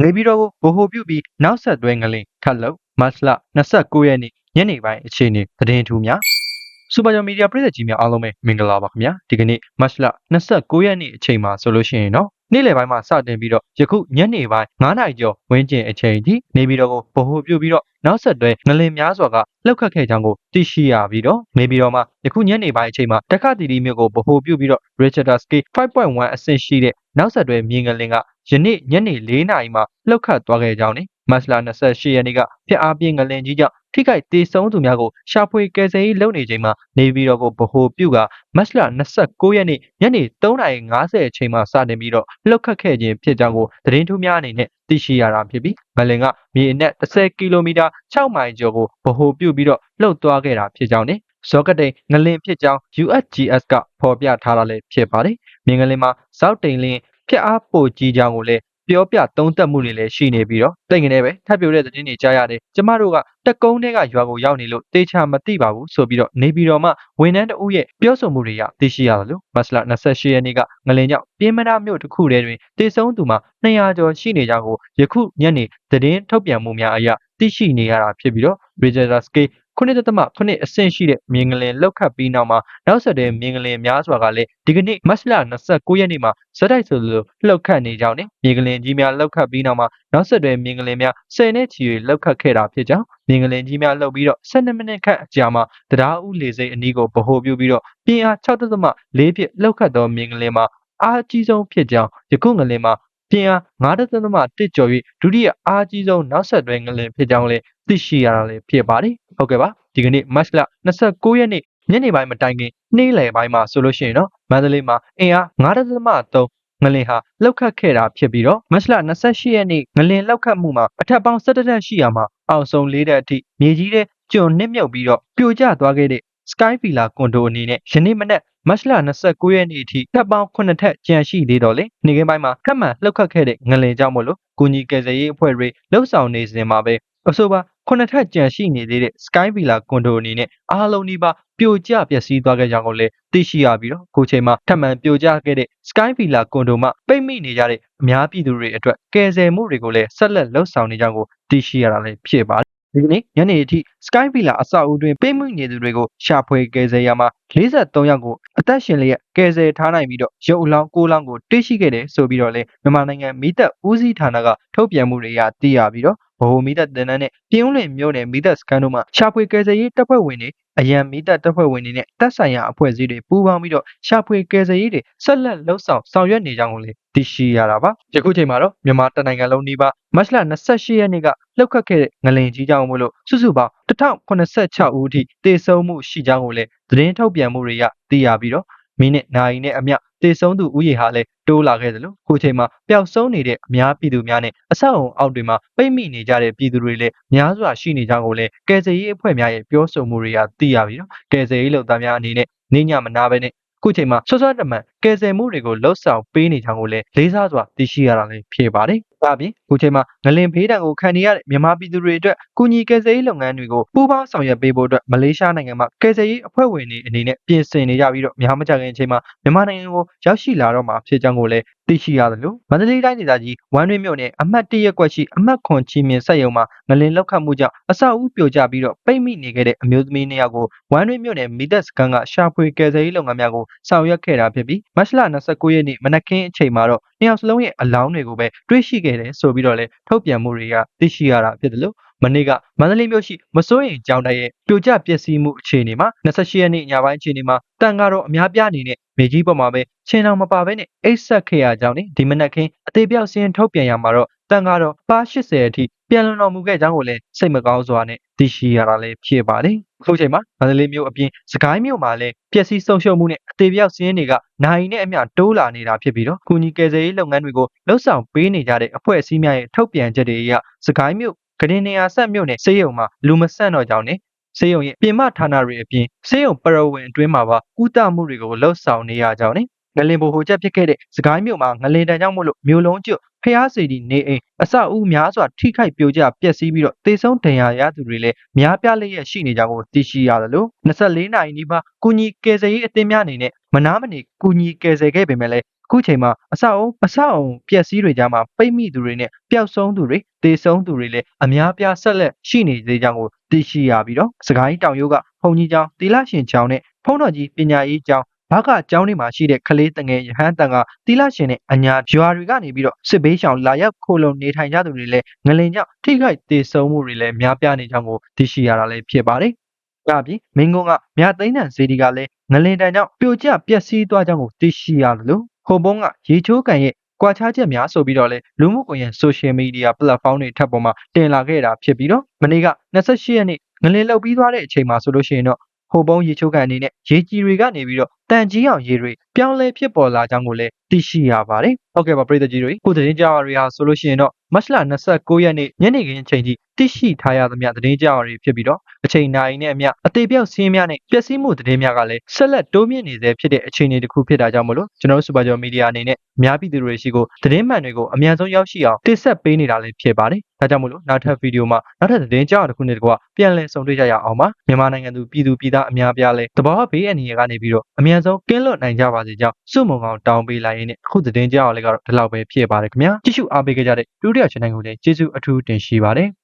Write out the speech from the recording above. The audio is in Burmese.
နေပြည်တော်ကိုဗဟိုပြုပြီးနောက်ဆက်တွဲငလင်ထပ်လုပ်မတ်လ29ရက်နေ့ညနေပိုင်းအခြေအနေသတင်းထူးများစူပါဂျော်မီဒီယာပြည်သက်ကြီးများအားလုံးပဲမင်္ဂလာပါခင်ဗျာဒီကနေ့မတ်လ29ရက်နေ့အချိန်မှာဆိုလို့ရှိရင်တော့နေ့လယ်ပိုင်းမှာစတင်ပြီးတော့ယခုညနေပိုင်း9နာရီကျော်ဝန်းကျင်အချိန်ထိနေပြည်တော်ကိုဗဟိုပြုပြီးတော့နောက်ဆက်တွဲငလင်များစွာကလှုပ်ခတ်ခဲ့ကြောင်းကိုသိရှိရပြီးတော့နေပြည်တော်မှာယခုညနေပိုင်းအချိန်မှာတက္ကသီရီမြို့ကိုဗဟိုပြုပြီးတော့ Richter scale 5.1အဆင့်ရှိတဲ့နောက်ဆက်တွဲမြေငလင်က ယနေ့ညနေ4နာရီမှာလှုပ်ခတ်သွားခဲ့ကြောင်းနဲ့မတ်လ28ရက်နေ့ကဖျက်အားပြင်းငလင်ကြီးကြောင့်ထိခိုက်ဒေဆုံးသူများကိုရှာဖွေကယ်ဆယ်ရေးလုပ်နေချိန်မှာနေပြည်တော်ကိုဗဟိုပြုကမတ်လ29ရက်နေ့ညနေ3:50အချိန်မှာစတင်ပြီးတော့လှုပ်ခတ်ခဲ့ခြင်းဖြစ်ကြောင်းကိုသတင်းထူးများအနေနဲ့သိရှိရတာဖြစ်ပြီးငလင်ကမြေအနက်10ကီလိုမီတာ6မိုင်ကျော်ကိုဗဟိုပြုပြီးတော့လှုပ်သွားခဲ့တာဖြစ်ကြောင်းနဲ့ဇောကတိန်ငလင်ဖြစ်ကြောင်း USGS ကဖော်ပြထားတာလည်းဖြစ်ပါတယ်။မြေငလင်မှာဇောက်တိန်လင်း ဖျက်အားပိုကြီးကြောင်းကိုလည်းပြောပြသုံးသပ်မှုတွေလည်းရှိနေပြီးတော့တိတ်ငနေပဲထပ်ပြတဲ့သတင်းတွေကြားရတယ်ကျမတို့ကတက်ကုန်းတွေကရွာကိုရောက်နေလို့တေချာမသိပါဘူးဆိုပြီးတော့နေပြီးတော့မှဝန်ထမ်းတအုပ်ရဲ့ပြောဆိုမှုတွေကသိရှိရတယ်လို့မတ်လ28ရက်နေ့ကငလင်ကြောင့်ပြင်းမနာမြို့တစ်ခုတည်းတွင်တေဆုံးသူမှာ200ကျော်ရှိနေကြောင်းကိုယခုညနေသတင်းထုတ်ပြန်မှုများအရသိရှိနေရတာဖြစ်ပြီးတော့ Register Scale ခုနှစ်သမခုနှစ်အဆင့်ရှိတဲ့မြင်းကလင်လောက်ခတ်ပြီးနောက်မှာနောက်ဆက်တွဲမြင်းကလင်များစွာကလည်းဒီကနေ့မတ်လ29ရက်နေ့မှာဇက်တိုက်ဆိုလိုလှုပ်ခတ်နေကြောင်းနဲ့မြင်းကလင်ကြီးများလှုပ်ခတ်ပြီးနောက်မှာနောက်ဆက်တွဲမြင်းကလင်များ10နှစ်ချီ၍လှုပ်ခတ်ခဲ့တာဖြစ်ကြောင်းမြင်းကလင်ကြီးများလှုပ်ပြီးတော့12မိနစ်ခန့်အကြာမှာတရားဥလေစိတ်အနီးကိုဗဟိုပြုပြီးတော့ပြင်းအား6.4ဖြင့်လှုပ်ခတ်သောမြင်းကလင်မှာအားအကြီးဆုံးဖြစ်ကြောင်းယခုငလင်မှာပြင်းအား9.1ကျော်၍ဒုတိယအားကြီးဆုံးနောက်ဆက်တွဲငလင်ဖြစ်ကြောင်းလည်းသိရှိရတာလည်းဖြစ်ပါတယ် ဟုတ်ကဲ့ပါဒီကနေ့မတ်လ29ရက်နေ့ညနေပိုင်းမတိုင်ခင်နေ့လယ်ပိုင်းမှာဆိုလို့ရှိရင်တော့မန္တလေးမှာအင်အား9.3ငလင်ဟာလောက်ခတ်ခဲ့တာဖြစ်ပြီးတော့မတ်လ28ရက်နေ့ငလင်လောက်ခတ်မှုမှာအထက်ပေါင်း17တက်ရှိရာမှာအောင်ဆုံး၄တက်အထိမြေကြီးတဲ့ကျွန်နစ်မြုပ်ပြီးတော့ပြိုကျသွားခဲ့တဲ့ Sky Villa ကွန်ဒိုအနေနဲ့ယနေ့မနက်မတ်လ29ရက်နေ့အထိထပ်ပေါင်း9ထက်ကျန်ရှိသေးတော့လေနေကင်းပိုင်းမှာထပ်မံလှုပ်ခတ်ခဲ့တဲ့ငလင်ကြောင့်မို့လို့ကုညီကယ်ဆယ်ရေးအဖွဲ့တွေလှုပ်ဆောင်နေစဉ်မှာပဲအဆိုပါ ခုနှစ်ထပ်ကြံရှိနေသေးတဲ့ Sky Villa ကွန်ဒိုအနေနဲ့အားလုံးဒီပါပြိုကျပျက်စီးသွားခဲ့ကြောင်းကိုလည်းသိရှိရပြီးတော့ခုချိန်မှာထပ်မံပြိုကျခဲ့တဲ့ Sky Villa ကွန်ဒိုမှာပိတ်မိနေကြတဲ့အများပြည်သူတွေအတွက်ကယ်ဆယ်မှုတွေကိုလည်းဆက်လက်လှုပ်ဆောင်နေကြောင်းကိုသိရှိရတာလည်းဖြစ်ပါတယ် ဒီကနေ့ညနေအထိ Sky Villa အဆောက်အဦတွင်ပိတ်မိနေသူတွေကိုရှာဖွေကယ်ဆယ်ရမှာ43ယောက်ကိုအသက်ရှင်လျက်ကယ်ဆယ်ထားနိုင်ပြီးတော့ရုပ်အလောင်း6လောင်းကိုတွေ့ရှိခဲ့တယ်ဆိုပြီးတော့လေမြန်မာနိုင်ငံမိသက်ဦးစီးဌာနကထုတ်ပြန်မှုတွေရသိရပြီးတော့ဗဟိုမိသက်တင်နန်းနဲ့ပြင်းဦးလင်မြို့နယ်မိသက်စခန်းတို့မှရှာဖွေကယ်ဆယ်ရေးတပ်ဖွဲ့ဝင်တွေ အရန်မိသက်တပ်ဖွဲ့ဝင်တွေနဲ့တပ်ဆိုင်ရာအဖွဲ့အစည်းတွေပူးပေါင်းပြီးတော့ရှာဖွေကယ်ဆယ်ရေးတွေဆက်လက်လှုပ်ဆောင်ဆောင်ရွက်နေကြောင်းကိုလည်းသိရှိရတာပါယခုချိန်မှာတော့မြန်မာတနိုင်ငံလုံးနီးပါးမတ်လ28ရက်နေ့ကလှုပ်ခတ်ခဲ့တဲ့ငလင်ကြီးကြောင့်မို့လို့စုစုပေါင်း1086ဦးအထိတေဆုံးမှုရှိကြောင်းကိုလည်းသတင်းထုတ်ပြန်မှုတွေကသိရပြီးတော့ မိနစ်နာရီနဲ့အမျှတေဆုံးသူဦးရေဟာလည်းတိုးလာခဲ့သလိုခုချိန်မှာပျောက်ဆုံးနေတဲ့အများပြည်သူများနဲ့အဆောက်အုံအောက်တွေမှာပိတ်မိနေကြတဲ့ပြည်သူတွေလည်းများစွာရှိနေကြောင်းကိုလည်းကယ်ဆယ်ရေးအဖွဲ့များရဲ့ပြောဆိုမှုတွေကသိရပြီးတော့ကယ်ဆယ်ရေးလုပ်သားများအနေနဲ့နေညမနာပဲနဲ့ခုချိန်မှာဆွဆွတမန်ကယ်ဆယ်မှုတွေကိုလှုပ်ဆောင်ပေးနေကြောင်းကိုလည်းလေးစားစွာသိရှိရတာလည်းဖြစ်ပါတယ်။ဒါပြင်ခုချိန်မှာငလင်ဖေးတံကိုခံနေရတဲ့မြန်မာပြည်သူတွေအတွက်ကုညီကယ်ဆယ်ရေးလုပ်ငန်းတွေကိုပူးပေါင်းဆောင်ရွက်ပေးဖို့အတွက်မလေးရှားနိုင်ငံမှာကယ်ဆယ်ရေးအဖွဲ့ဝင်တွေအနေနဲ့ပြင်ဆင်နေကြပြီးတော့များမကြခင်အချိန်မှာမြန်မာနိုင်ငံကိုရောက်ရှိလာတော့မှာဖြစ်ကြောင်းကိုလည်းသိရှိရတယ်လို့မန္တလေးတိုင်းဒေသကြီးဝမ်းတွင်းမြို့နယ်အမှတ်၁ရပ်ကွက်ရှိအမှတ်ခွန်ချီမြင်ဆက်ယုံမှာငလင်လောက်ခတ်မှုကြောင့်အဆောက်အဦပြိုကျပြီးတော့ပိတ်မိနေခဲ့တဲ့အမျိုးသမီးနှစ်ယောက်ကိုဝမ်းတွင်းမြို့နယ်မီသက်စကန်ကရှာဖွေကယ်ဆယ်ရေးလုပ်ငန်းများကိုဆောင်ရွက်ခဲ့တာဖြစ်ပြီးမတ်လ29ရက်နေ့မနက်ခင်းအချိန်မှာတော့နှစ်ယောက်စလုံးရဲ့အလောင်းတွေကိုပဲတွေ့ရှိခဲ့တယ်ဆိုပြီးတော့လည်းထုတ်ပြန်မှုတွေကသိရှိရတာဖြစ်တယ်လို့မနေ့ကမန္တလေးမြို့ရှိမစိုးရင်ကျောင်းတိုက်ရဲ့ပြိုကျပျက်စီးမှုအခြေအနေမှာ28ရက်နေ့ညပိုင်းအခြေအနေမှာတန်ကတော့အများပြအနေနဲ့ မြေကြီးပေါ်မှာပဲချင်းအောင်မပါဘဲနဲ့အိတ်ဆက်ခဲ့ရကြောင်းနဲ့ဒီမနက်ခင်းအသေးပြောက်စင်းထုတ်ပြန်ရမှာတော့တန်ကတော့ပါ80အထိပြန်လွန်တော်မူခဲ့ကြောင်းကိုလည်းစိတ်မကောင်းစွာနဲ့သိရှိရတာလည်းဖြစ်ပါတယ်။အခုချိန်မှာမန္တလေးမြို့အပြင်စကိုင်းမြို့မှာလည်းပျက်စီးဆုံးရှုံးမှုနဲ့အသေးပြောက်စင်းတွေကနိုင်နဲ့အမျှတိုးလာနေတာဖြစ်ပြီးတော့ကုညီကယ်ဆယ်ရေးလုပ်ငန်းတွေကိုလှုပ်ဆောင်ပေးနေကြတဲ့အဖွဲ့အစည်းများရဲ့ထုတ်ပြန်ချက်တွေအရစကိုင်းမြို့ကရင်နေရာဆက်မြို့နယ်စေယုံမှာလူမဆန့်တော့ကြောင်းနဲ့ စေယုံရဲ့ပြင်မဌာနတွေအပြင်စေယုံပရဝင်းအတွင်းမှာပါကုသမှုတွေကိုလှုပ်ဆောင်နေရကြောင်းနဲ့ငလင်ဘိုဟိုချက်ဖြစ်ခဲ့တဲ့စကိုင်းမြို့မှာငလင်တန်ကြောင့်မို့လို့မြို့လုံးကျွတ်ဖျားစီဒီနေအိမ်အဆောက်အဦများစွာထိခိုက်ပြိုကျပျက်စီးပြီးတော့တေဆုံးဒဏ်ရာရသူတွေလည်းများပြားလျက်ရှိနေကြောင်းကိုသိရှိရတယ်လို့24နိုင်နီးပါးကုညီကယ်ဆယ်ရေးအသင်းများအနေနဲ့မနာမနေကုညီကယ်ဆယ်ခဲ့ပေမဲ့လည်း အခုချိန်မှာအဆောက်အုံအဆောက်အုံပျက်စီးတွေကြားမှာပိတ်မိသူတွေနဲ့ပျောက်ဆုံးသူတွေတေဆုံးသူတွေလည်းအများပြားဆက်လက်ရှိနေသေးကြောင်းကိုသိရှိရပြီးတော့စကိုင်းတောင်ရိုးကဘုံကြီးကျောင်းတီလာရှင်ကျောင်းနဲ့ဖုံးတော်ကြီးပညာရေးကျောင်းဘာကကျောင်းတွေမှာရှိတဲ့ကလေးတငယ်ရဟန်းတန်ကတီလာရှင်နဲ့အညာရွာတွေကနေပြီးတော့စစ်ဘေးရှောင်လာရောက်ခိုလုံနေထိုင်ကြသူတွေလည်းငလင်ကြောင့်ထိခိုက်ဒေဆုံးမှုတွေလည်းများပြားနေကြောင်းကိုသိရှိရတာလည်းဖြစ်ပါတယ်။ဒါပြင်မင်းကုန်းကမြသိန်းတန်စေဒီကလည်းငလင်တန်ကြောင့်ပြိုကျပျက်စီးသွားကြောင်းကိုသိရှိရလို့ ဟိုဘုံကရေချိုးကန်ရဲ့ကွာခြားချက်များဆိုပြီးတော့လေလူမှုကွန်ရက် social media platform တွေထပ်ပေါ်မှာတင်လာခဲ့တာဖြစ်ပြီးတော့မနေ့က28ရက်နေ့ငလင်လောက်ပြီးသွားတဲ့အချိန်မှာဆိုလို့ရှိရင်တော့ဟိုဘုံရေချိုးကန်အနေနဲ့ရေကြီးတွေကနေပြီးတော့တန်ကြီးအောင်ရေတွေပြောင်းလဲဖြစ်ပေါ်လာကြောင်းကိုလည်းသိရှိရပါတယ်။ဟုတ်ကဲ့ပါပြည်သူကြီးတို့ခုသတင်းကြပါတွေဟာဆိုလို့ရှိရင်တော့မတ်လ29ရက်နေ့ညနေခင်းအချိန်ထိသိရှိထားရသမျှသတင်းကြပါတွေဖြစ်ပြီးတော့အချိန်တိုင်းနဲ့အမျှအသေးပြောက်ဆင်းများနဲ့ပျက်စီးမှုသတင်းများကလည်းဆက်လက်တိုးမြင့်နေသေးဖြစ်တဲ့အခြေအနေတစ်ခုဖြစ်တာကြောင့်မလို့ကျွန်တော်တို့စူပါကျော်မီဒီယာအနေနဲ့အများပြည်သူတွေရှိကိုသတင်းမှန်တွေကိုအမြန်ဆုံးရောက်ရှိအောင်တင်ဆက်ပေးနေတာလည်းဖြစ်ပါတယ်။ဒါကြောင့်မလို့နောက်ထပ်ဗီဒီယိုမှာနောက်ထပ်သတင်းကြပါတစ်ခုနဲ့တကွာပြန်လည်ဆုံတွေ့ကြရအောင်ပါ။မြန်မာနိုင်ငံသူပြည်သူပြည်သားအများအပြားလည်းတဘာဝဘေးအနေနဲ့ကနေပြီးတော့အမြန်ဆုံးကင်းလွတ်နိုင်ကြပါစေကြောင်းစုမုံကောင်တောင်းပေးလိုက်ရင်းနဲ့အခုသတင်းကြပါလေးကတော့ဒီလောက်ပဲဖြစ်ပါတယ်ခင်ဗျာ။ကြည့်ရှုအားပေးကြတဲ့ဒုတိယ channel ကိုလည်းကျေးဇူးအထူးတင်ရှိပါတယ်။